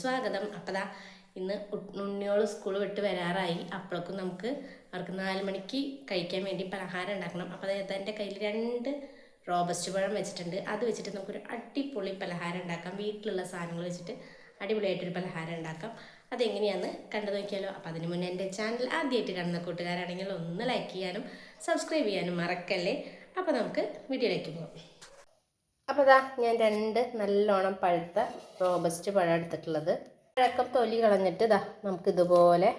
സ്വാഗതം. അപ്പതാ ഇന്ന് ഉണ്ണിയോൾ സ്കൂൾ വിട്ട് വരാറായി. അപ്പോഴേക്കും നമുക്ക് അവർക്ക് നാല് മണിക്ക് കഴിക്കാൻ വേണ്ടി പലഹാരം ഉണ്ടാക്കണം. അപ്പോൾ അതായത് എന്റെ കയ്യിൽ രണ്ട് റോബസ്റ്റ് പഴം വെച്ചിട്ടുണ്ട്. അത് വെച്ചിട്ട് നമുക്കൊരു അടിപൊളി പലഹാരം ഉണ്ടാക്കാം. വീട്ടിലുള്ള സാധനങ്ങൾ വെച്ചിട്ട് അടിപൊളിയായിട്ടൊരു പലഹാരം ഉണ്ടാക്കാം. അതെങ്ങനെയാണെന്ന് കണ്ടു നോക്കിയാലോ. അപ്പോൾ അതിന് മുന്നേ എന്റെ ചാനൽ ആദ്യമായിട്ട് കാണുന്ന കൂട്ടുകാരാണെങ്കിൽ ഒന്ന് ലൈക്ക് ചെയ്യാനും സബ്സ്ക്രൈബ് ചെയ്യാനും മറക്കല്ലേ. അപ്പോൾ നമുക്ക് വീഡിയോയിലേക്ക് പോകാം. അപ്പോൾ ഇതാ ഞാൻ രണ്ട് നല്ലോണം പഴുത്ത റോബസ്റ്റ് പഴം എടുത്തിട്ടുള്ളത്. പഴക്കം തൊലി കളഞ്ഞിട്ട് ഇതാ നമുക്ക് ഇതുപോലെ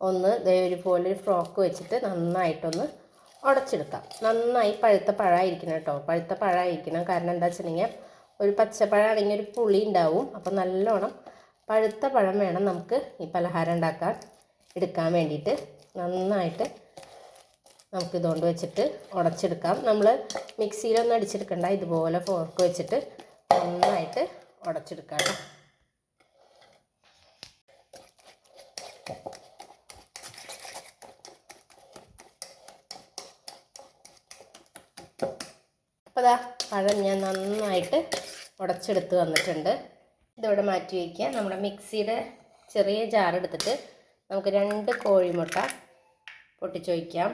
ഒന്ന് ഇതുപോലെ ഒരു ഫ്രോക്ക് വെച്ചിട്ട് നന്നായിട്ടൊന്ന് ഉടച്ചെടുക്കാം. നന്നായി പഴുത്ത പഴമായിരിക്കണം കേട്ടോ. പഴുത്ത പഴമായിരിക്കണം. കാരണം എന്താ വെച്ചിട്ടുണ്ടെങ്കിൽ ഒരു പച്ചപ്പഴമാണെങ്കിൽ ഒരു പുളി ഉണ്ടാവും. അപ്പോൾ നല്ലോണം പഴുത്ത പഴം വേണം നമുക്ക് ഈ പലഹാരം ഉണ്ടാക്കാൻ എടുക്കാൻ വേണ്ടിയിട്ട് നന്നായിട്ട് നമുക്ക് ഇതുകൊണ്ട് വെച്ചിട്ട് ഉടച്ചെടുക്കാം. നമ്മൾ മിക്സിയിലൊന്നും അടിച്ചെടുക്കണ്ട. ഇതുപോലെ ഫോർക്ക് വെച്ചിട്ട് നന്നായിട്ട് ഉടച്ചെടുക്കാം കേട്ടോ പഴം ഞാൻ നന്നായിട്ട് ഉടച്ചെടുത്ത് വന്നിട്ടുണ്ട്. ഇതോടെ മാറ്റി വയ്ക്കുക നമ്മുടെ മിക്സിയുടെ ചെറിയ ജാർ എടുത്തിട്ട് നമുക്ക് രണ്ട് കോഴിമുട്ട പൊട്ടിച്ച് വയ്ക്കാം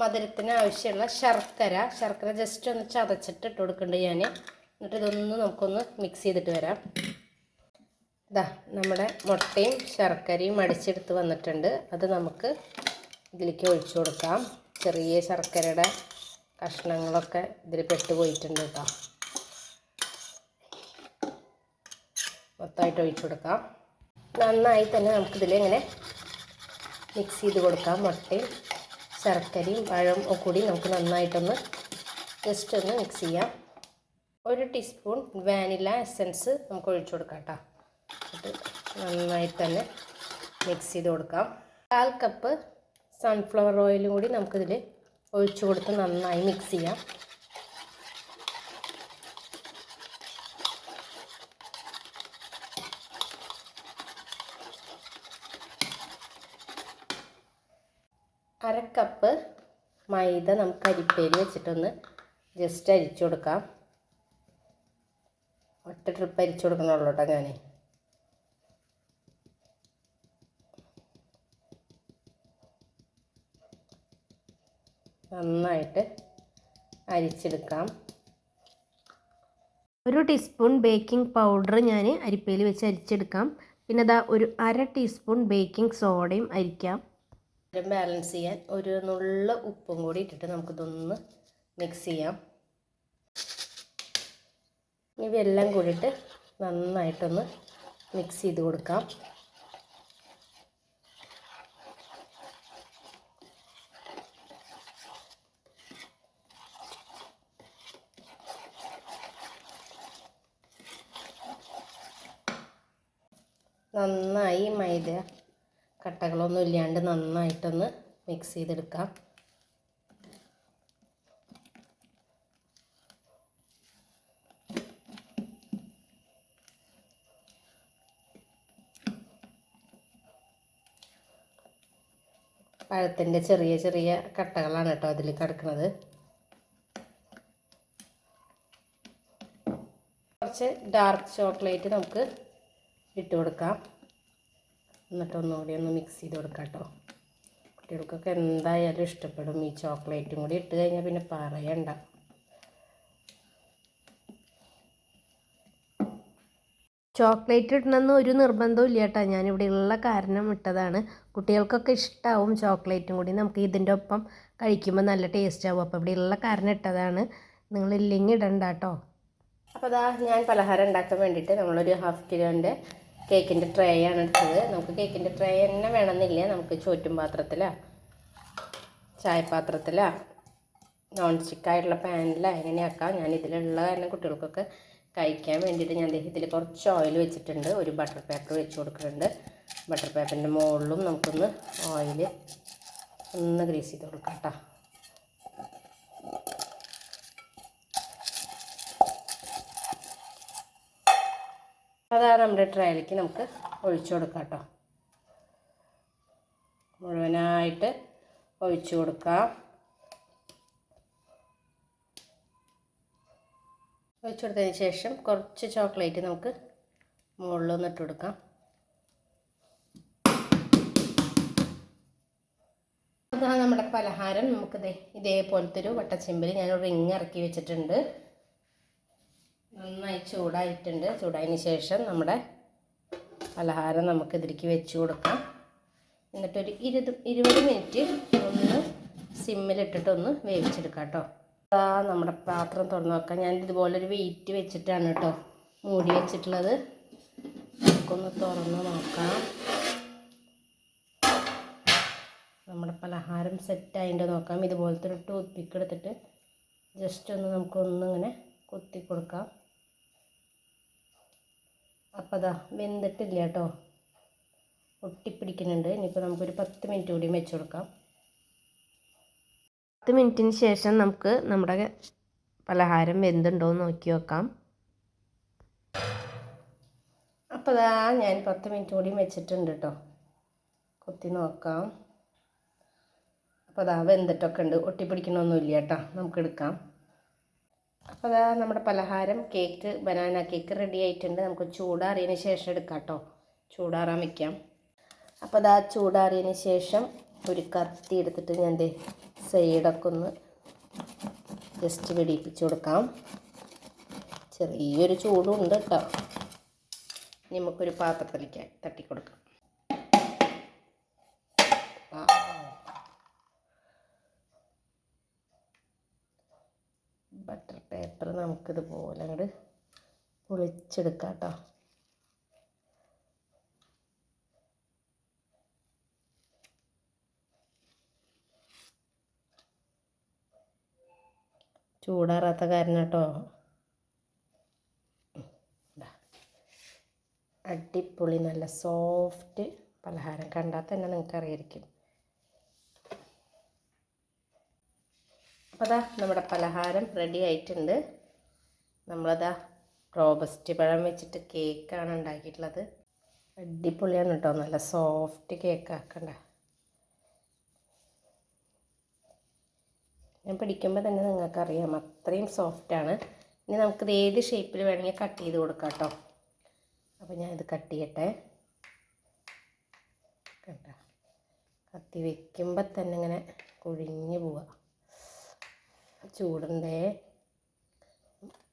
മധുരത്തിന് ആവശ്യമുള്ള ശർക്കര ശർക്കര ജസ്റ്റ് ഒന്ന് ചതച്ചിട്ട് ഇട്ട് കൊടുക്കുന്നുണ്ട് ഞാൻ എന്നിട്ട് ഇതൊന്ന് നമുക്കൊന്ന് മിക്സ് ചെയ്തിട്ട് വരാം. ഇതാ നമ്മുടെ മുട്ടയും ശർക്കരയും അടിച്ചെടുത്ത് വന്നിട്ടുണ്ട്. അത് നമുക്ക് ഇതിലേക്ക് ഒഴിച്ചു കൊടുക്കാം. ചെറിയ ശർക്കരയുടെ കഷ്ണങ്ങളൊക്കെ ഇതിൽ പെട്ടുപോയിട്ടുണ്ട് കേട്ടോ. മൊത്തമായിട്ട് ഒഴിച്ചു കൊടുക്കാം. നന്നായി തന്നെ നമുക്കിതിൽ ഇങ്ങനെ മിക്സ് ചെയ്ത് കൊടുക്കാം മുട്ടയും ശർക്കരയും പഴവും കൂടി നമുക്ക് നന്നായിട്ടൊന്ന് ജസ്റ്റ് ഒന്ന് മിക്സ് ചെയ്യാം. ഒരു ടീസ്പൂൺ വാനില എസൻസ് നമുക്ക് ഒഴിച്ചു കൊടുക്കാം കേട്ടോ. എന്നിട്ട് നന്നായി തന്നെ മിക്സ് ചെയ്ത് കൊടുക്കാം. കാൽ കപ്പ് സൺഫ്ലവർ ഓയിലും കൂടി നമുക്കിതിൽ ഒഴിച്ചു കൊടുത്ത് നന്നായി മിക്സ് ചെയ്യാം. കപ്പ് മൈദ നമുക്ക് അരിപ്പേരി വെച്ചിട്ടൊന്ന് ജസ്റ്റ് അരിച്ചു കൊടുക്കാം. ഒറ്റ ട്രിപ്പ് അരിച്ചു കൊടുക്കണുള്ളൂ കേട്ടോ ഞാൻ നന്നായിട്ട് അരിച്ചെടുക്കാം. ഒരു ടീസ്പൂൺ ബേക്കിംഗ് പൗഡർ ഞാൻ അരിപ്പയിൽ വെച്ച് അരിച്ചെടുക്കാം. പിന്നെ അതാ ഒരു അര ടീസ്പൂൺ ബേക്കിംഗ് സോഡയും അരിക്കാം. ബാലൻസ് ചെയ്യാൻ ഒരു നുള്ള ഉപ്പും കൂടി ഇട്ടിട്ട് നമുക്കിതൊന്ന് മിക്സ് ചെയ്യാം. ഇവയെല്ലാം കൂടിയിട്ട് നന്നായിട്ടൊന്ന് മിക്സ് ചെയ്ത് കൊടുക്കാം. നന്നായി മൈദ കട്ടകളൊന്നും ഇല്ലാണ്ട് നന്നായിട്ടൊന്ന് മിക്സ് ചെയ്തെടുക്കാം. പഴത്തിന്റെ ചെറിയ ചെറിയ കട്ടകളാണ് കേട്ടോ അതിൽ കിടക്കുന്നത് കുറച്ച് ഡാർക്ക് ചോക്ലേറ്റ് നമുക്ക് ഇട്ട് കൊടുക്കാം. എന്നിട്ട് ഒന്നുകൂടി ഒന്ന് മിക്സ് ചെയ്ത് കൊടുക്കാം കേട്ടോ കുട്ടികൾക്കൊക്കെ എന്തായാലും ഇഷ്ടപ്പെടും. ഈ ചോക്ലേറ്റും കൂടി ഇട്ട് കഴിഞ്ഞാൽ പിന്നെ പറയണ്ട. ചോക്ലേറ്റ് ഇടണമെന്ന് ഒരു നിർബന്ധവും ഇല്ല കേട്ടോ ഞാനിവിടെ ഉള്ള കാരണം ഇട്ടതാണ്. കുട്ടികൾക്കൊക്കെ ഇഷ്ടമാവും ചോക്ലേറ്റും കൂടി. നമുക്ക് ഇതിന്റെ ഒപ്പം കഴിക്കുമ്പോൾ നല്ല ടേസ്റ്റ് ആവും. അപ്പോൾ ഇവിടെ ഉള്ള കാരണം ഇട്ടതാണ്. നിങ്ങളില്ലെങ്കിൽ ഇടണ്ട കേട്ടോ. അപ്പോൾ അതാ ഞാൻ പലഹാരം ഉണ്ടാക്കാൻ വേണ്ടിയിട്ട് നമ്മളൊരു ഹാഫ് കിലോന്റെ കേക്കിന്റെ ട്രേ ആണ് എടുത്തത്. നമുക്ക് കേക്കിന്റെ ട്രേ തന്നെ വേണമെന്നില്ല. നമുക്ക് ചോറ്റും പാത്രത്തിലാണ് ചായപാത്രത്തിലാണ് നോൺ സ്റ്റിക്കായിട്ടുള്ള പാനിലാണ് എങ്ങനെയാക്കാം ഞാൻ ഇതിലുള്ള കാരണം കുട്ടികൾക്കൊക്കെ കഴിക്കാൻ വേണ്ടിയിട്ട് ഞാൻ ഇതിൽ കുറച്ച് ഓയിൽ വെച്ചിട്ടുണ്ട്. ഒരു ബട്ടർ പേപ്പർ വെച്ച് കൊടുക്കുന്നുണ്ട്. ബട്ടർ പേപ്പറിന്റെ മുകളിലും നമുക്കൊന്ന് ഓയിൽ ഒന്ന് ഗ്രീസ് ചെയ്ത് കൊടുക്കാം കേട്ടോ അതാണ് നമ്മുടെ ട്രയലിലേക്ക് നമുക്ക് ഒഴിച്ചു കൊടുക്കാം കേട്ടോ. മുഴുവനായിട്ട് ഒഴിച്ചു കൊടുക്കാം. ഒഴിച്ചു കൊടുത്തതിന് ശേഷം കുറച്ച് ചോക്ലേറ്റ് നമുക്ക് മുകളിലൊന്ന് ഇട്ട് കൊടുക്കാം. നമ്മുടെ പലഹാരം. നമുക്കിതേ ഇതേപോലത്തെ ഒരു വട്ടച്ചെമ്പിൽ ഞാനൊരു റിങ് ഇറക്കി വെച്ചിട്ടുണ്ട്. നന്നായി ചൂടായിട്ടുണ്ട്. ചൂടായതിന് ശേഷം നമ്മുടെ പലഹാരം നമുക്ക് ഇതിലേക്ക് വെച്ച് കൊടുക്കാം. എന്നിട്ടൊരു ഇരുപത് ഇരുപത് മിനിറ്റ് ഒന്ന് സിമ്മിലിട്ടിട്ടൊന്ന് വേവിച്ചെടുക്കാം കേട്ടോ. ആ നമ്മുടെ പാത്രം തുറന്ന് നോക്കാം ഞാൻ ഇതുപോലൊരു വെയിറ്റ് വെച്ചിട്ടാണ് കേട്ടോ മൂടി വെച്ചിട്ടുള്ളത്. നമുക്കൊന്ന് തുറന്ന് നോക്കാം. നമ്മുടെ പലഹാരം സെറ്റായിട്ട് നോക്കാം. ഇതുപോലത്തെ ഒരു ടൂത്ത് പിക്ക് എടുത്തിട്ട് ജസ്റ്റ് ഒന്ന് നമുക്കൊന്നിങ്ങനെ കുത്തി കൊടുക്കാം. അപ്പോൾ അതാ വെന്തിട്ടില്ല കേട്ടോ ഒട്ടിപ്പിടിക്കുന്നുണ്ട്. ഇനിയിപ്പോൾ നമുക്കൊരു പത്ത് മിനിറ്റ് കൂടി വെച്ച് കൊടുക്കാം. പത്ത് മിനിറ്റിന് ശേഷം നമുക്ക് നമ്മുടെ പലഹാരം വെന്തുണ്ടോ എന്ന് നോക്കി വെക്കാം അപ്പോൾ അതാ ഞാൻ പത്ത് മിനിറ്റ് കൂടി വെച്ചിട്ടുണ്ട് കേട്ടോ. കുത്തി നോക്കാം. അപ്പോൾ അതാ വെന്തിട്ടൊക്കെ ഉണ്ട്. ഒട്ടിപ്പിടിക്കണമൊന്നുമില്ല കേട്ടോ. നമുക്ക് എടുക്കാം. അപ്പോൾ അതാ നമ്മുടെ പലഹാരം കേക്ക് ബനാന കേക്ക് റെഡി ആയിട്ടുണ്ട്. നമുക്ക് ചൂടാറിയതിന് ശേഷം എടുക്കാം കേട്ടോ. ചൂടാറാൻ വയ്ക്കാം അപ്പോൾ അതാ ചൂടാറിയതിന് ശേഷം ഒരു കത്തി എടുത്തിട്ട് ഞാൻ ദേ സൈഡൊക്കെ ഒന്ന് ജസ്റ്റ് വെടിയിപ്പിച്ച് കൊടുക്കാം. ചെറിയൊരു ചൂടുണ്ട് കേട്ടോ. നമുക്കൊരു പാത്രത്തിലേക്ക് തട്ടി കൊടുക്കാം ബട്ടർ പേപ്പർ നമുക്കിതുപോലെ അങ്ങോട്ട് പൊളിച്ചെടുക്കാം കേട്ടോ ചൂടാറാത്ത കാരണം കേട്ടോ അടിപൊളി നല്ല സോഫ്റ്റ് പലഹാരം. കണ്ടാൽ തന്നെ നിങ്ങൾക്ക് അറിയായിരിക്കും അപ്പോൾ അതാ നമ്മുടെ പലഹാരം റെഡി ആയിട്ടുണ്ട്. നമ്മളതാ റോബസ്റ്റ് പഴം വെച്ചിട്ട് കേക്കാണ് ഉണ്ടാക്കിയിട്ടുള്ളത്. അടിപൊളിയാണ് കേട്ടോ നല്ല സോഫ്റ്റ് കേക്ക് ആക്കണ്ട. ഞാൻ പിടിക്കുമ്പോൾ തന്നെ നിങ്ങൾക്കറിയാം അത്രയും സോഫ്റ്റാണ് ഇനി നമുക്കിത് ഏത് ഷേപ്പിൽ വേണമെങ്കിൽ കട്ട് ചെയ്ത് കൊടുക്കാം കേട്ടോ അപ്പോൾ ഞാനിത് കട്ട് ചെയ്യട്ടെ. കണ്ട. കത്തി വെക്കുമ്പോൾ തന്നെ ഇങ്ങനെ കുഴിഞ്ഞു പോവുക ചൂടുണ്ടേ?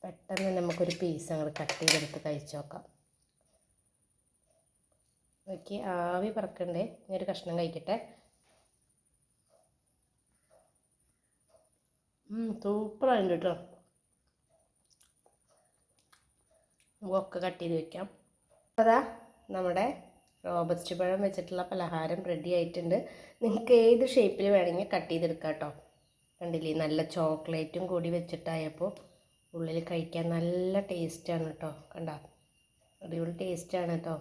പെട്ടെന്ന് നമുക്കൊരു പീസ് അങ്ങോട്ട് കട്ട് ചെയ്തെടുത്ത് കഴിച്ചു നോക്കാം. നോക്കി ആവി പറക്കണ്ടേ? ഇനി ഒരു കഷ്ണം കഴിക്കട്ടെ. തൂപ്പറായി കേട്ടോ നമുക്കൊക്കെ കട്ട് ചെയ്ത് വെക്കാം. അതാ നമ്മുടെ റോബസ്റ്റ് പഴം വെച്ചിട്ടുള്ള പലഹാരം റെഡി ആയിട്ടുണ്ട്. നിങ്ങൾക്ക് ഏത് ഷേപ്പിൽ വേണമെങ്കിൽ കട്ട് ചെയ്തെടുക്കാം കേട്ടോ കണ്ടില്ലേ? നല്ല ചോക്ലേറ്റും കൂടി വെച്ചിട്ടായപ്പോൾ ഉള്ളിൽ കഴിക്കാൻ നല്ല ടേസ്റ്റാണ് കേട്ടോ കണ്ട? അടിപൊളി ടേസ്റ്റാണ് കേട്ടോ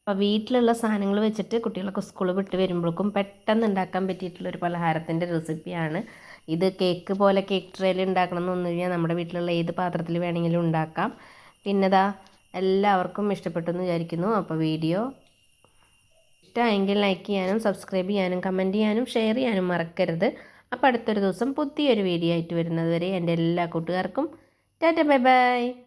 അപ്പോൾ വീട്ടിലുള്ള സാധനങ്ങൾ വെച്ചിട്ട് കുട്ടികളൊക്കെ സ്കൂൾ വിട്ട് വരുമ്പോഴേക്കും പെട്ടെന്ന് ഉണ്ടാക്കാൻ പറ്റിയിട്ടുള്ളൊരു പലഹാരത്തിന്റെ റെസിപ്പിയാണ്. ഇത് കേക്ക് പോലെ കേക്ക് ട്രേയിൽ ഉണ്ടാക്കണം എന്നൊന്നുമില്ല നമ്മുടെ വീട്ടിലുള്ള ഏത് പാത്രത്തിൽ വേണമെങ്കിലും ഉണ്ടാക്കാം. പിന്നെതാ എല്ലാവർക്കും ഇഷ്ടപ്പെട്ടെന്ന് വിചാരിക്കുന്നു. അപ്പോൾ വീഡിയോ ഇഷ്ടമായെങ്കിൽ ലൈക്ക് ചെയ്യാനും സബ്സ്ക്രൈബ് ചെയ്യാനും കമന്റ് ചെയ്യാനും ഷെയർ ചെയ്യാനും മറക്കരുത്. അപ്പോൾ അടുത്തൊരു ദിവസം പുതിയൊരു വീഡിയോ ആയിട്ട് വരുന്നത് വരെ എന്റെ എല്ലാ കൂട്ടുകാർക്കും ടാറ്റ ബൈ ബൈ.